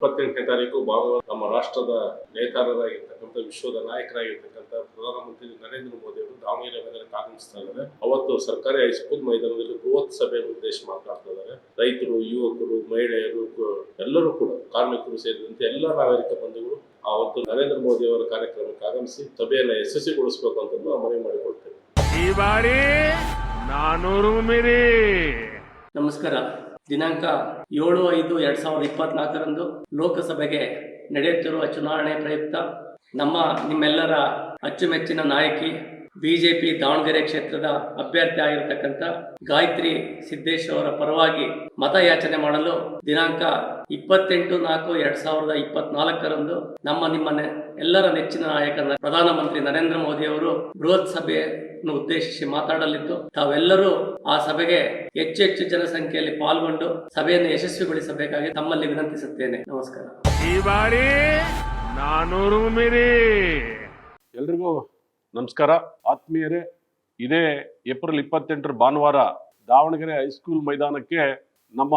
ಇಪ್ಪತ್ತೆಂಟನೇ ತಾರೀಕು ಭಾಗವ ನಮ್ಮ ರಾಷ್ಟ್ರದ ನೇತಾರರಾಗಿರ್ತಕ್ಕಂಥ ವಿಶ್ವದ ನಾಯಕರಾಗಿರ್ತಕ್ಕಂಥ ಪ್ರಧಾನಮಂತ್ರಿ ನರೇಂದ್ರ ಮೋದಿ ಅವರು ದಾವಣಗೆರೆ ನಗರಕ್ಕೆ ಆಗಮಿಸ್ತಾ ಇದ್ದಾರೆ. ಅವತ್ತು ಸರ್ಕಾರಿ ಹೈಸ್ಕೂಲ್ ಮೈದಾನದಲ್ಲಿ ಬೃಹತ್ ಸಭೆಯನ್ನು ಉದ್ದೇಶ ಮಾತನಾಡ್ತಾ ಇದ್ದಾರೆ. ರೈತರು ಯುವಕರು ಮಹಿಳೆಯರು ಎಲ್ಲರೂ ಕೂಡ ಕಾರ್ಮಿಕರು ಸೇರಿದಂತೆ ಎಲ್ಲ ನಾಗರಿಕ ಬಂಧುಗಳು ಅವತ್ತು ನರೇಂದ್ರ ಮೋದಿ ಅವರ ಕಾರ್ಯಕ್ರಮಕ್ಕೆ ಆಗಮಿಸಿ ಸಭೆಯನ್ನು ಯಶಸ್ವಿಗೊಳಿಸಬೇಕು ಅಂತ ನಾವು ಮನವಿ ಮಾಡಿಕೊಳ್ತೇವೆ. ಈ ಬಾರಿ ನಾನೂರು ಮೀರಿ. ನಮಸ್ಕಾರ. ದಿನಾಂಕ ಏಳು ಐದು ಎರಡ್ ಸಾವಿರದ ಇಪ್ಪತ್ನಾಲ್ಕರಂದು ಲೋಕಸಭೆಗೆ ನಡೆಯುತ್ತಿರುವ ಚುನಾವಣೆ ಪ್ರಯುಕ್ತ ನಮ್ಮ ನಿಮ್ಮೆಲ್ಲರ ಅಚ್ಚುಮೆಚ್ಚಿನ ನಾಯಕಿ ಬಿಜೆಪಿ ದಾವಣಗೆರೆ ಕ್ಷೇತ್ರದ ಅಭ್ಯರ್ಥಿ ಆಗಿರತಕ್ಕಂಥ ಗಾಯತ್ರಿ ಸಿದ್ದೇಶ್ ಅವರ ಪರವಾಗಿ ಮತಯಾಚನೆ ಮಾಡಲು ದಿನಾಂಕ ಇಪ್ಪತ್ತೆಂಟು ನಾಲ್ಕು ಎರಡ್ ಸಾವಿರದ ಇಪ್ಪತ್ನಾಲ್ಕರಂದು ನಮ್ಮ ನಿಮ್ಮ ಎಲ್ಲರ ನೆಚ್ಚಿನ ನಾಯಕ ಪ್ರಧಾನಮಂತ್ರಿ ನರೇಂದ್ರ ಮೋದಿ ಅವರು ಬೃಹತ್ ಸಭೆಯನ್ನು ಉದ್ದೇಶಿಸಿ ಮಾತಾಡಲಿದ್ದು ತಾವೆಲ್ಲರೂ ಆ ಸಭೆಗೆ ಹೆಚ್ಚು ಹೆಚ್ಚು ಜನಸಂಖ್ಯೆಯಲ್ಲಿ ಪಾಲ್ಗೊಂಡು ಸಭೆಯನ್ನು ಯಶಸ್ವಿಗೊಳಿಸಬೇಕಾಗಿ ತಮ್ಮಲ್ಲಿ ವಿನಂತಿಸುತ್ತೇನೆ. ನಮಸ್ಕಾರ. ಈ ಬಾರಿ ನಾನೂರು ಮಿರಿ. ಎಲ್ರಿಗೂ ನಮಸ್ಕಾರ. ಆತ್ಮೀಯರೇ, ಇದೇ ಏಪ್ರಿಲ್ ಇಪ್ಪತ್ತೆಂಟರ ಭಾನುವಾರ ದಾವಣಗೆರೆ ಹೈಸ್ಕೂಲ್ ಮೈದಾನಕ್ಕೆ ನಮ್ಮ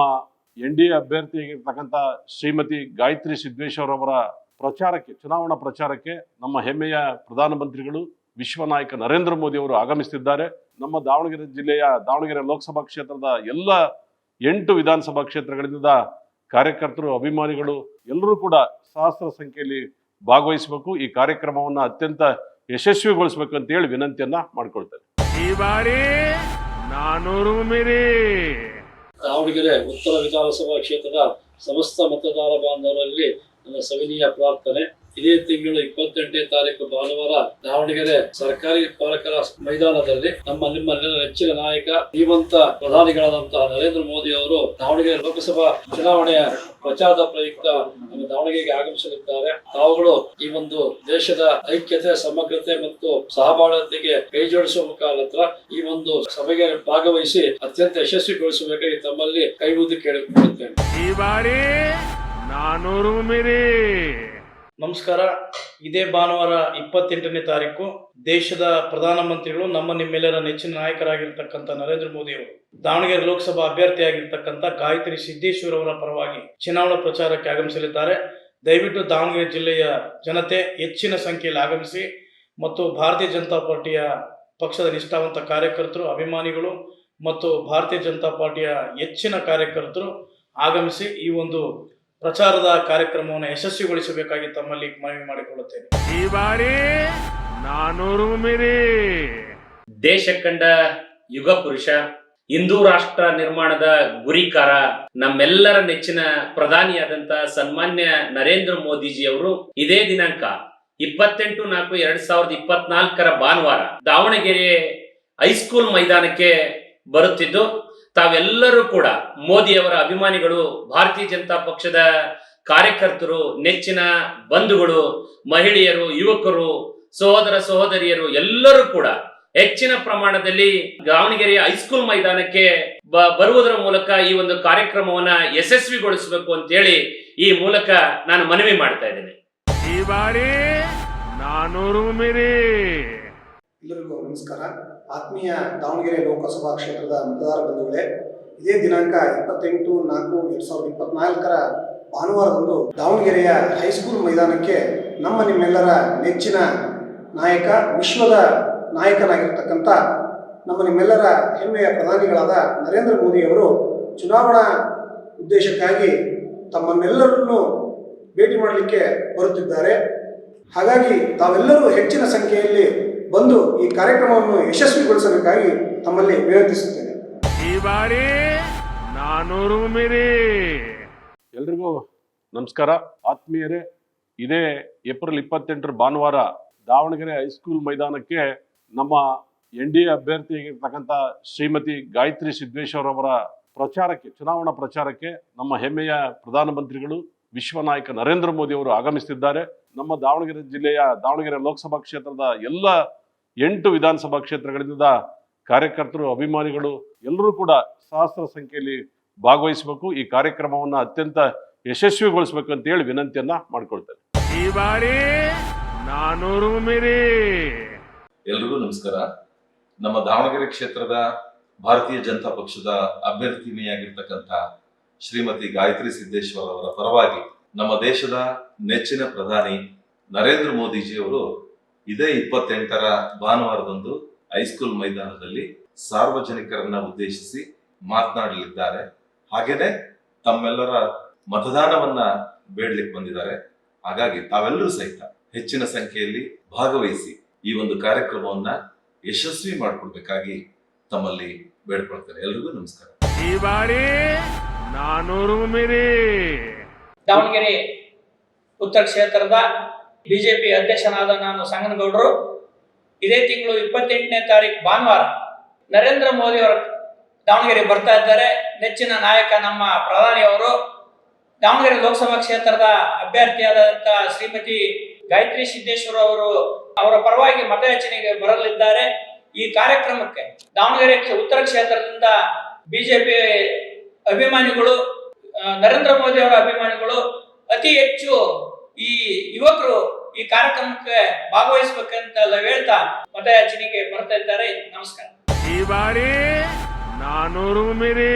ಎನ್ ಡಿ ಎ ಅಭ್ಯರ್ಥಿಯಾಗಿರ್ತಕ್ಕಂಥ ಶ್ರೀಮತಿ ಗಾಯತ್ರಿ ಸಿದ್ದೇಶ್ವರ್ ಅವರ ಪ್ರಚಾರಕ್ಕೆ, ಚುನಾವಣಾ ಪ್ರಚಾರಕ್ಕೆ ನಮ್ಮ ಹೆಮ್ಮೆಯ ಪ್ರಧಾನಮಂತ್ರಿಗಳು ವಿಶ್ವ ನಾಯಕ ನರೇಂದ್ರ ಮೋದಿ ಅವರು ಆಗಮಿಸುತ್ತಿದ್ದಾರೆ ನಮ್ಮ ದಾವಣಗೆರೆ ಜಿಲ್ಲೆಯ ದಾವಣಗೆರೆ ಲೋಕಸಭಾ ಕ್ಷೇತ್ರದ ಎಲ್ಲ ಎಂಟು ವಿಧಾನಸಭಾ ಕ್ಷೇತ್ರಗಳಿಂದ ಕಾರ್ಯಕರ್ತರು, ಅಭಿಮಾನಿಗಳು ಎಲ್ಲರೂ ಕೂಡ ಸಹಸ್ರ ಸಂಖ್ಯೆಯಲ್ಲಿ ಭಾಗವಹಿಸಬೇಕು. ಈ ಕಾರ್ಯಕ್ರಮವನ್ನು ಅತ್ಯಂತ ಯಶಸ್ವಿಗೊಳಿಸಬೇಕು ಅಂತ ಹೇಳಿ ವಿನಂತಿಯನ್ನ ಮಾಡ್ಕೊಳ್ತೇನೆ. ಈ ಬಾರಿ ನಾನೂರು ಮೀರಿ. ದಾವಣಗೆರೆ ಉತ್ತರ ವಿಧಾನಸಭಾ ಕ್ಷೇತ್ರದ ಸಮಸ್ತ ಮತದಾರ ಬಾಂಧವರಲ್ಲಿ ನನ್ನ ಸವಿನೀಯ ಪ್ರಾರ್ಥನೆ. ಇದೇ ತಿಂಗಳು ಇಪ್ಪತ್ತೆಂಟನೇ ತಾರೀಕು ಭಾನುವಾರ ದಾವಣಗೆರೆ ಸರ್ಕಾರಿ ಪಾಲಕರ ಮೈದಾನದಲ್ಲಿ ನಮ್ಮ ನಿಮ್ಮ ನೆಚ್ಚಿನ ನಾಯಕ ಶ್ರೀಮಂತ ಪ್ರಧಾನಿಗಳಾದಂತಹ ನರೇಂದ್ರ ಮೋದಿ ಅವರು ದಾವಣಗೆರೆ ಲೋಕಸಭಾ ಚುನಾವಣೆಯ ಪ್ರಚಾರದ ಪ್ರಯುಕ್ತ ನಮ್ಮ ದಾವಣಗೆರೆಗೆ ಆಗಮಿಸಲಿದ್ದಾರೆ. ತಾವುಗಳು ಈ ಒಂದು ದೇಶದ ಐಕ್ಯತೆ, ಸಮಗ್ರತೆ ಮತ್ತು ಸಹಬಾಳ್ವತೆಗೆ ಕೈ ಜೋಡಿಸುವ ಮುಖಾಂತರ ಈ ಒಂದು ಸಭೆಗೆ ಭಾಗವಹಿಸಿ ಅತ್ಯಂತ ಯಶಸ್ವಿಗೊಳಿಸಬೇಕಾಗಿ ತಮ್ಮಲ್ಲಿ ಕೈ ಮುದ್ದು ಕೇಳಿಕೊಳ್ಳುತ್ತೇನೆ. ಈ ಬಾರಿ ನಾನೂರು ಮೀರಿ. ನಮಸ್ಕಾರ. ಇದೇ ಭಾನುವಾರ ಇಪ್ಪತ್ತೆಂಟನೇ ತಾರೀಕು ದೇಶದ ಪ್ರಧಾನಮಂತ್ರಿಗಳು ನಮ್ಮ ನಿಮ್ಮೆಲ್ಲರ ನೆಚ್ಚಿನ ನಾಯಕರಾಗಿರ್ತಕ್ಕಂಥ ನರೇಂದ್ರ ಮೋದಿ ಅವರು, ದಾವಣಗೆರೆ ಲೋಕಸಭಾ ಅಭ್ಯರ್ಥಿಯಾಗಿರ್ತಕ್ಕಂಥ ಗಾಯತ್ರಿ ಸಿದ್ದೇಶ್ವರ ಅವರ ಪರವಾಗಿ ಚುನಾವಣಾ ಪ್ರಚಾರಕ್ಕೆ ಆಗಮಿಸಲಿದ್ದಾರೆ. ದಯವಿಟ್ಟು ದಾವಣಗೆರೆ ಜಿಲ್ಲೆಯ ಜನತೆ ಹೆಚ್ಚಿನ ಸಂಖ್ಯೆಯಲ್ಲಿ ಆಗಮಿಸಿ ಮತ್ತು ಭಾರತೀಯ ಜನತಾ ಪಾರ್ಟಿಯ ಪಕ್ಷದ ನಿಷ್ಠಾವಂತ ಕಾರ್ಯಕರ್ತರು, ಅಭಿಮಾನಿಗಳು ಮತ್ತು ಭಾರತೀಯ ಜನತಾ ಪಾರ್ಟಿಯ ಹೆಚ್ಚಿನ ಕಾರ್ಯಕರ್ತರು ಆಗಮಿಸಿ ಈ ಒಂದು ಪ್ರಚಾರದ ಕಾರ್ಯಕ್ರಮವನ್ನು ಯಶಸ್ವಿಗೊಳಿಸಬೇಕಾಗಿ ತಮ್ಮಲ್ಲಿ ಮನವಿ ಮಾಡಿಕೊಳ್ಳುತ್ತೇನೆ. ಈ ಬಾರಿ ನಾನೂರು ಮೀರಿ. ದೇಶ ಕಂಡ ಯುಗ ಪುರುಷ ಹಿಂದೂ ರಾಷ್ಟ್ರ ನಿರ್ಮಾಣದ ಗುರಿಕಾರ ನಮ್ಮೆಲ್ಲರ ನೆಚ್ಚಿನ ಪ್ರಧಾನಿಯಾದಂತ ಸನ್ಮಾನ್ಯ ನರೇಂದ್ರ ಮೋದಿಜಿ ಅವರು ಇದೇ ದಿನಾಂಕ ಇಪ್ಪತ್ತೆಂಟು ನಾಲ್ಕು ಎರಡ್ ಸಾವಿರದ ಇಪ್ಪತ್ನಾಲ್ಕರ ಭಾನುವಾರ ದಾವಣಗೆರೆ ಹೈಸ್ಕೂಲ್ ಮೈದಾನಕ್ಕೆ ಬರುತ್ತಿದ್ದು ತಾವೆಲ್ಲರೂ ಕೂಡ ಮೋದಿಯವರ ಅಭಿಮಾನಿಗಳು, ಭಾರತೀಯ ಜನತಾ ಪಕ್ಷದ ಕಾರ್ಯಕರ್ತರು, ನೆಚ್ಚಿನ ಬಂಧುಗಳು, ಮಹಿಳೆಯರು, ಯುವಕರು, ಸಹೋದರ ಸಹೋದರಿಯರು ಎಲ್ಲರೂ ಕೂಡ ಹೆಚ್ಚಿನ ಪ್ರಮಾಣದಲ್ಲಿ ದಾವಣಗೆರೆಯ ಹೈಸ್ಕೂಲ್ ಮೈದಾನಕ್ಕೆ ಬರುವುದರ ಮೂಲಕ ಈ ಒಂದು ಕಾರ್ಯಕ್ರಮವನ್ನ ಯಶಸ್ವಿಗೊಳಿಸಬೇಕು ಅಂತೇಳಿ ಈ ಮೂಲಕ ನಾನು ಮನವಿ ಮಾಡ್ತಾ ಇದ್ದೇನೆ. ಈ ಬಾರಿ ನಾನೂರು ಮೀರಿ. ಎಲ್ಲರಿಗೂ ನಮಸ್ಕಾರ. ಆತ್ಮೀಯ ದಾವಣಗೆರೆ ಲೋಕಸಭಾ ಕ್ಷೇತ್ರದ ಮತದಾರ ಬಂಧುಗಳೇ, ಇದೇ ದಿನಾಂಕ ಇಪ್ಪತ್ತೆಂಟು ನಾಲ್ಕು ಎರಡು ಸಾವಿರದ ಇಪ್ಪತ್ನಾಲ್ಕರ ಭಾನುವಾರದಂದು ದಾವಣಗೆರೆಯ ಹೈಸ್ಕೂಲ್ ಮೈದಾನಕ್ಕೆ ನಮ್ಮ ನಿಮ್ಮೆಲ್ಲರ ನೆಚ್ಚಿನ ನಾಯಕ, ವಿಶ್ವದ ನಾಯಕನಾಗಿರ್ತಕ್ಕಂಥ ನಮ್ಮ ನಿಮ್ಮೆಲ್ಲರ ಹೆಮ್ಮೆಯ ಪ್ರಧಾನಿಗಳಾದ ನರೇಂದ್ರ ಮೋದಿಯವರು ಚುನಾವಣಾ ಉದ್ದೇಶಕ್ಕಾಗಿ ತಮ್ಮನ್ನೆಲ್ಲರನ್ನು ಭೇಟಿ ಮಾಡಲಿಕ್ಕೆ ಬರುತ್ತಿದ್ದಾರೆ. ಹಾಗಾಗಿ ತಾವೆಲ್ಲರೂ ಹೆಚ್ಚಿನ ಸಂಖ್ಯೆಯಲ್ಲಿ ಬಂದು ಈ ಕಾರ್ಯಕ್ರಮವನ್ನು ಯಶಸ್ವಿಗೊಳಿಸಬೇಕಾಗಿ ತಮ್ಮಲ್ಲಿ ವಿನಂತಿಸುತ್ತೇನೆ. ಈ ಬಾರಿ ನಾನೂರು ಮೀರಿ. ಎಲ್ರಿಗೂ ನಮಸ್ಕಾರ. ಆತ್ಮೀಯರೇ ಇದೇ ಏಪ್ರಿಲ್ ಇಪ್ಪತ್ತೆಂಟರ ಭಾನುವಾರ ದಾವಣಗೆರೆ ಹೈಸ್ಕೂಲ್ ಮೈದಾನಕ್ಕೆ ನಮ್ಮ ಎನ್ ಡಿ ಎ ಅಭ್ಯರ್ಥಿಯಾಗಿರ್ತಕ್ಕಂಥ ಶ್ರೀಮತಿ ಗಾಯತ್ರಿ ಸಿದ್ದೇಶ್ವರ್ ಅವರ ಪ್ರಚಾರಕ್ಕೆ ಚುನಾವಣಾ ಪ್ರಚಾರಕ್ಕೆ ನಮ್ಮ ಹೆಮ್ಮೆಯ ಪ್ರಧಾನಮಂತ್ರಿಗಳು ವಿಶ್ವ ನಾಯಕ ನರೇಂದ್ರ ಮೋದಿ ಅವರು ಆಗಮಿಸುತ್ತಿದ್ದಾರೆ ನಮ್ಮ ದಾವಣಗೆರೆ ಜಿಲ್ಲೆಯ ದಾವಣಗೆರೆ ಲೋಕಸಭಾ ಕ್ಷೇತ್ರದ ಎಲ್ಲ ಎಂಟು ವಿಧಾನಸಭಾ ಕ್ಷೇತ್ರಗಳಿಂದ ಕಾರ್ಯಕರ್ತರು ಅಭಿಮಾನಿಗಳು ಎಲ್ಲರೂ ಕೂಡ ಸಹಸ್ರ ಸಂಖ್ಯೆಯಲ್ಲಿ ಭಾಗವಹಿಸಬೇಕು. ಈ ಕಾರ್ಯಕ್ರಮವನ್ನು ಅತ್ಯಂತ ಯಶಸ್ವಿಗೊಳಿಸಬೇಕು ಅಂತ ಹೇಳಿ ವಿನಂತಿಯನ್ನ ಮಾಡ್ಕೊಳ್ತೇನೆ. ಈ ಬಾರಿ ನಾನೂರು ಮೀರಿ. ಎಲ್ರಿಗೂ ನಮಸ್ಕಾರ. ನಮ್ಮ ದಾವಣಗೆರೆ ಕ್ಷೇತ್ರದ ಭಾರತೀಯ ಜನತಾ ಪಕ್ಷದ ಅಭ್ಯರ್ಥಿನಿಯಾಗಿರ್ತಕ್ಕಂಥ ಶ್ರೀಮತಿ ಗಾಯತ್ರಿ ಸಿದ್ದೇಶ್ವರ್ ಅವರ ಪರವಾಗಿ ನಮ್ಮ ದೇಶದ ನೆಚ್ಚಿನ ಪ್ರಧಾನಿ ನರೇಂದ್ರ ಮೋದಿಜಿಯವರು ಇದೇ ಇಪ್ಪತ್ತೆಂಟರ ಭಾನುವಾರದಂದು ಹೈಸ್ಕೂಲ್ ಮೈದಾನದಲ್ಲಿ ಸಾರ್ವಜನಿಕರನ್ನ ಉದ್ದೇಶಿಸಿ ಮಾತನಾಡಲಿದ್ದಾರೆ. ಹಾಗೇನೆ ತಮ್ಮೆಲ್ಲರ ಮತದಾನವನ್ನ ಬೇಡ್ಲಿಕ್ಕೆ ಬಂದಿದ್ದಾರೆ. ಹಾಗಾಗಿ ತಾವೆಲ್ಲರೂ ಸಹಿತ ಹೆಚ್ಚಿನ ಸಂಖ್ಯೆಯಲ್ಲಿ ಭಾಗವಹಿಸಿ ಈ ಒಂದು ಕಾರ್ಯಕ್ರಮವನ್ನ ಯಶಸ್ವಿ ಮಾಡಿಕೊಡ್ಬೇಕಾಗಿ ತಮ್ಮಲ್ಲಿ ಬೇಡ್ಕೊಳ್ತೇನೆ. ಎಲ್ರಿಗೂ ನಮಸ್ಕಾರ. ಈ ಬಾರಿ ನಾನೂರು ದಾವಣಗೆರೆ ಉತ್ತರ ಕ್ಷೇತ್ರದ ಬಿಜೆಪಿ ಅಧ್ಯಕ್ಷನಾದ ನಾನು ಸಂಗನಗೌಡರು. ಇದೇ ತಿಂಗಳು ಇಪ್ಪತ್ತೆಂಟನೇ ತಾರೀಕು ಭಾನುವಾರ ನರೇಂದ್ರ ಮೋದಿ ಅವರು ದಾವಣಗೆರೆ ಬರ್ತಾ ಇದ್ದಾರೆ. ನೆಚ್ಚಿನ ನಾಯಕ ನಮ್ಮ ಪ್ರಧಾನಿಯವರು ದಾವಣಗೆರೆ ಲೋಕಸಭಾ ಕ್ಷೇತ್ರದ ಅಭ್ಯರ್ಥಿಯಾದಂಥ ಶ್ರೀಮತಿ ಗಾಯತ್ರಿ ಸಿದ್ದೇಶ್ವರ ಅವರು ಅವರ ಪರವಾಗಿ ಮತಯಾಚನೆಗೆ ಬರಲಿದ್ದಾರೆ. ಈ ಕಾರ್ಯಕ್ರಮಕ್ಕೆ ದಾವಣಗೆರೆ ಉತ್ತರ ಕ್ಷೇತ್ರದಿಂದ ಬಿಜೆಪಿ ಅಭಿಮಾನಿಗಳು ನರೇಂದ್ರ ಮೋದಿ ಅವರ ಅಭಿಮಾನಿಗಳು ಅತಿ ಹೆಚ್ಚು ಈ ಯುವಕರು ಈ ಕಾರ್ಯಕ್ರಮಕ್ಕೆ ಭಾಗವಹಿಸಬೇಕಂತ ಹೇಳ್ತಾ ಮತಯಾಚನೆಗೆ ಬರ್ತಾ ಇದ್ದಾರೆ. ನಮಸ್ಕಾರ. ಈ ಬಾರಿ ನಾನೂರು ಮೀರಿ.